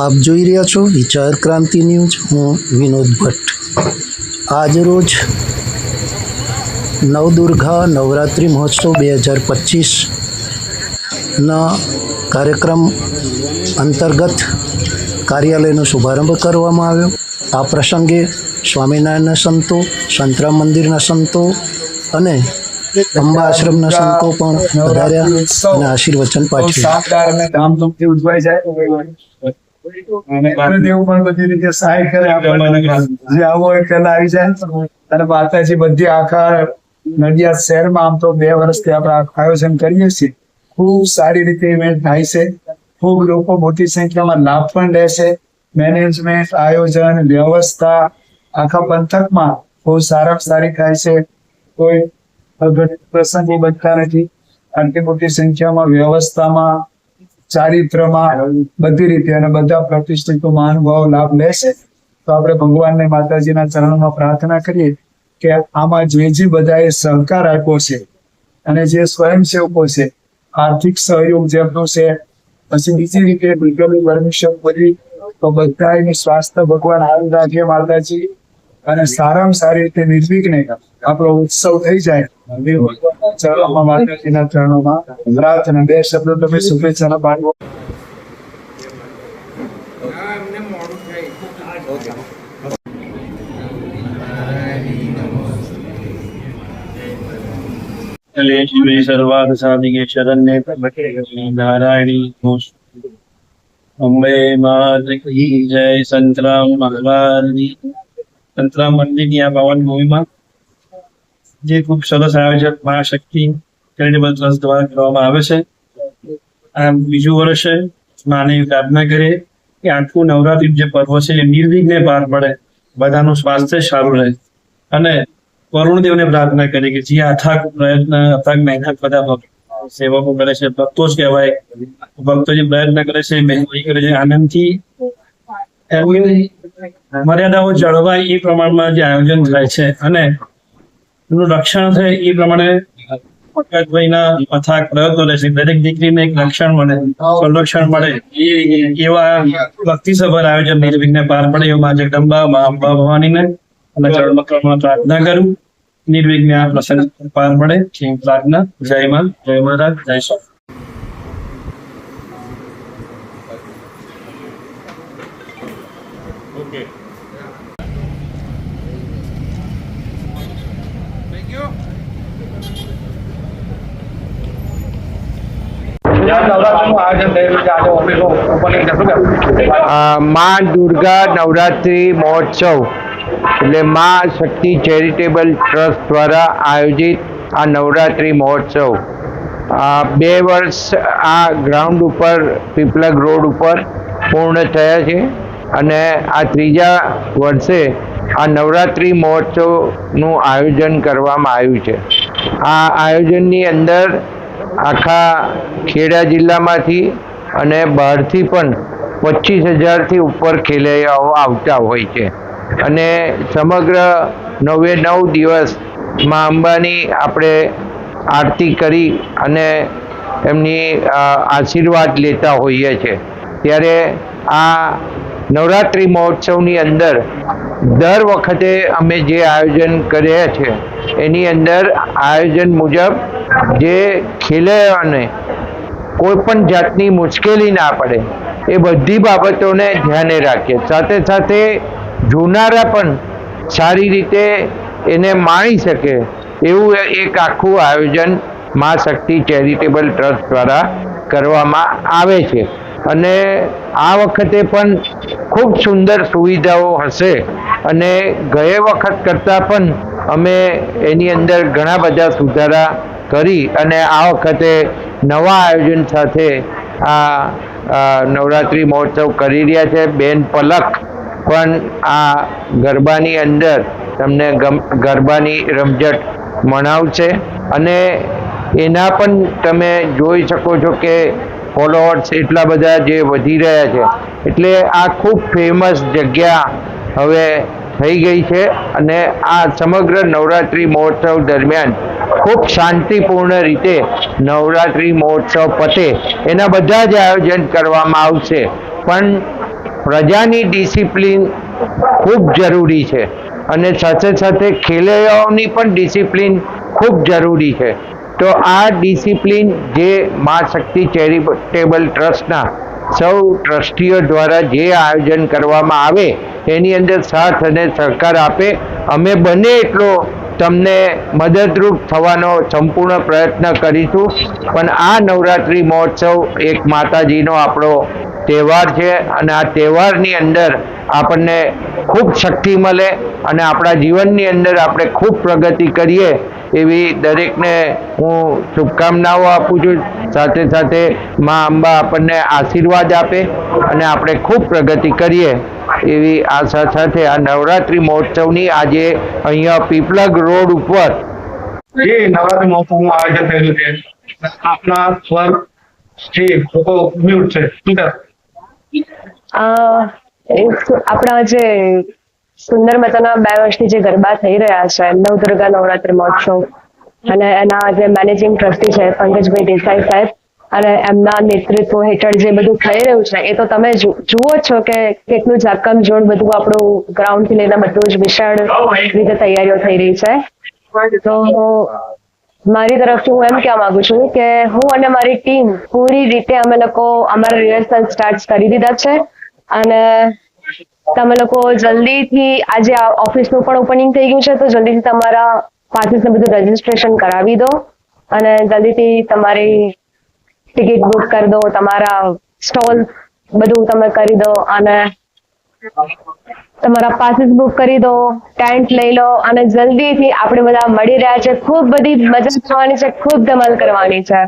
આપ જોઈ રહ્યા છો વિચાર ક્રાંતિ ન્યૂઝ, હું વિનોદ ભટ્ટ. આજ રોજ નવદુર્ગા નવરાત્રિ મહોત્સવ બે હજાર પચીસના કાર્યક્રમ અંતર્ગત કાર્યાલયનો શુભારંભ કરવામાં આવ્યો. આ પ્રસંગે સ્વામિનારાયણના સંતો, સંતરામ મંદિરના સંતો અને અંબા આશ્રમના સંતો પણ વધાર્યા અને આશીર્વચન પાઠવ્યા. ઉજવાય અને દેવ પણ બધી રીતે સહાય કરે આપણને. જે આવો હોય પેલા આવી જાય અને માતાજી બધી આખા નડિયાદ શહેરમાં આમ તો બે વર્ષથી આપણે આયોજન કરીએ છીએ. ખૂબ સારી રીતે ઇવેન્ટ થાય છે. ખૂબ લોકો મોટી સંખ્યામાં લાભ પણ લે છે. મેનેજમેન્ટ આયોજન વ્યવસ્થા આખા પંથકમાં બહુ સારા સારી થાય છે. કોઈ અઘટ પ્રસંગો બનતા નથી. આટલી મોટી સંખ્યામાં વ્યવસ્થામાં ચારિત્રમાં બધી રીતે અને બધા પ્રતિષ્ઠિતો મહાનુભાવ લાભ લેશે, તો આપણે ભગવાનને માતાજીના ચરણમાં પ્રાર્થના કરીએ કે આમાં જે જે બધાએ સહકાર આપ્યો છે અને જે સ્વયંસેવકો છે, આર્થિક સહયોગ જેમનો છે, પછી બીજી રીતે લીગલી પરમિશન બધી તો બધા સ્વાસ્થ્ય ભગવાન હારું રાખે માતાજી, અને સારામાં સારી રીતે નિર્વિઘ્ને આપણો ઉત્સવ થઈ જાય. ચરણોમાં માતાજીના ચરણોમાં ગુજરાત અને બે શબ્દો તમે શુભેચ્છાના પાઠવો સર્વાદ સાધિકે શરણ્ય નારાયણી અંબે માત જય સંતરામ ભગવાનની સંતરામ મંદિરની આ પાવન ભૂમિમાં જે ખૂબ સરસ આયોજન મહાશક્તિ ચેરિટેબલ ટ્રસ્ટ દ્વારા કરવામાં આવે છે. આ બીજું વર્ષ માની પ્રાર્થના કરીએ કે આખું નવરાત્રી જે પર્વ છે, એ નિર્વિઘ્ને પાર પડે, બધાનું સ્વાસ્થ્ય સારું રહે. અને વરુણદેવને પ્રાર્થના કરી કે જે અથાગ પ્રયત્ન, અથાગ મહેનત બધા ભક્ત સેવકો કરે છે, ભક્તો જ કહેવાય. ભક્તો જે પ્રયત્ન કરે છે મહેનત કરે છે. આનંદથી મર્યાદાઓ જળવાય એ પ્રમાણમાં જે આયોજન થાય છે. અને એનું રક્ષણ થાય એ પ્રમાણે પંકજભાઈના અથાગ પ્રયત્નો રહેશે. દરેક દીકરીને એક રક્ષણ મળે, સંરક્ષણ મળે. એવા ભક્તિસભર આયોજન નિર્વિઘ્ને પાર પડે એવું મા જગદંબા, મા અંબા ભવાનીને અને ચરણમાં પ્રાર્થના કરું. નિર્વિઘ્ને આ પ્રસંગ પાર પડે. પ્રાર્થના. જય માં, જય મહારાજ, જય સ્વામી. આયોજનમાં દુર્ગા નવરાત્રિ મહોત્સવ. એટલે માં શક્તિ ચેરિટેબલ ટ્રસ્ટ દ્વારા આયોજિત આ નવરાત્રિ મહોત્સવ. બે વર્ષ આ ગ્રાઉન્ડ ઉપર પીપલગ રોડ ઉપર પૂર્ણ થયા છે. અને આ ત્રીજા વર્ષે આ નવરાત્રિ મહોત્સવનું આયોજન કરવામાં આવ્યું છે. આ આયોજનની અંદર આખા ખેડા જિલ્લામાંથી અને બહારથી પણ પચીસ હજારથી ઉપર ખેલૈયાઓ આવતા હોય છે. અને સમગ્ર નવે નવ દિવસમાં અંબાની આપણે આરતી કરી અને એમની આશીર્વાદ લેતા હોઈએ છીએ ત્યારે આ નવરાત્રિ મહોત્સવની અંદર દર વખતે અમે જે આયોજન કર્યા છે, એની અંદર આયોજન મુજબ જે ખેલૈયાઓને કોઈ પણ જાતની મુશ્કેલી ના પડે, એ બધી બાબતોને ધ્યાને રાખીએ. સાથે સાથે જોનારા પણ સારી રીતે એને માણી શકે એવું એક આખું આયોજન મા શક્તિ ચેરિટેબલ ટ્રસ્ટ દ્વારા કરવામાં આવે છે. અને આ વખતે પણ ખૂબ સુંદર સુવિધાઓ હશે અને ગયે વખત કરતાં પણ અમે એની અંદર ઘણા બધા સુધારા કરી અને આ વખતે નવા આયોજન સાથે આ નવરાત્રિ મહોત્સવ કરી રહ્યા છે. બેન પલક પણ આ ગરબાની અંદર તમને ગરબાની રમઝટ મનાવશે. અને એના પણ તમે જોઈ શકો છો કે ફોલોઅર્સ એટલા બધા જે વધી રહ્યા છે. એટલે આ ખૂબ ફેમસ જગ્યા હવે થઈ ગઈ છે અને આ સમગ્ર નવરાત્રિ મહોત્સવ દરમિયાન ખૂબ શાંતિપૂર્ણ રીતે નવરાત્રિ મહોત્સવ પતે. એના બધા જ આયોજન કરવામાં આવશે. પણ પ્રજાની ડિસિપ્લિન ખૂબ જરૂરી છે અને સાથે સાથે ખેલૈયાઓની પણ ડિસિપ્લિન ખૂબ જરૂરી છે. તો આ ડિસિપ્લિન જે મા શક્તિ ચેરિટેબલ ટ્રસ્ટના સૌ ટ્રસ્ટીઓ દ્વારા જે આયોજન કરવામાં આવે, એની અંદર સાથ અને સહકાર આપે. અમે બને એટલો તમને મદદરૂપ થવાનો સંપૂર્ણ પ્રયત્ન કરીશું. પણ આ નવરાત્રિ મહોત્સવ એક માતાજીનો આપણો તહેવાર છે અને આ તહેવારની અંદર આપણને ખૂબ શક્તિ મળે અને આપણા જીવનની અંદર આપણે ખૂબ પ્રગતિ કરીએ. એવી દરેકને હું શુભકામનાઓ આપું છું. સાથે સાથે મા અંબા આપણને આશીર્વાદ આપે અને આપણે ખૂબ પ્રગતિ કરીએ એવી આશા સાથે આ નવરાત્રિ મહોત્સવની આજે અહીંયા પીપલગ રોડ ઉપર જે નવરાત્રી મહોત્સવનું આયોજન થયેલું છે આપના સ્વર લોકો મ્યુટ છે. આપણા જે સુંદર મજાના બે વર્ષથી જે ગરબા થઈ રહ્યા છે, નવદુર્ગા નવરાત્રી મહોત્સવ અને એના જે મેનેજિંગ ટ્રસ્ટી છે, પંકજભાઈ દેસાઈ સાહેબ અને એમના નેતૃત્વ હેઠળ જે બધું થઈ રહ્યું છે, એ તો તમે જુઓ છો કે કેટલું જાકમ જોડ બધું આપણું ગ્રાઉન્ડથી લઈને બધું જ વિશાળ રીતે તૈયારીઓ થઈ રહી છે. તો મારી તરફથી હું એમ કહેવા માંગુ છું કે હું અને મારી ટીમ પૂરી રીતે અમે લોકો અમારા રિહર્સલ સ્ટાર્ટ કરી દીધા છે અને તમે લોકો જલ્દીથી આજે ઓફિસનું પણ ઓપનિંગ થઈ ગયું છે, તો જલ્દીથી તમારા પાસીસને બધું રજીસ્ટ્રેશન કરાવી દો અને જલ્દીથી તમારી ટિકિટ બુક કરી દો, તમારા સ્ટોલ બધું તમે કરી દો અને તમારા પાસીસ બુક કરી દો ટેન્ટ લઈ લો અને જલ્દીથી આપણે બધા મળી રહ્યા છે. ખૂબ બધી મજા થવાની છે, ખૂબ ધમાલ કરવાની છે.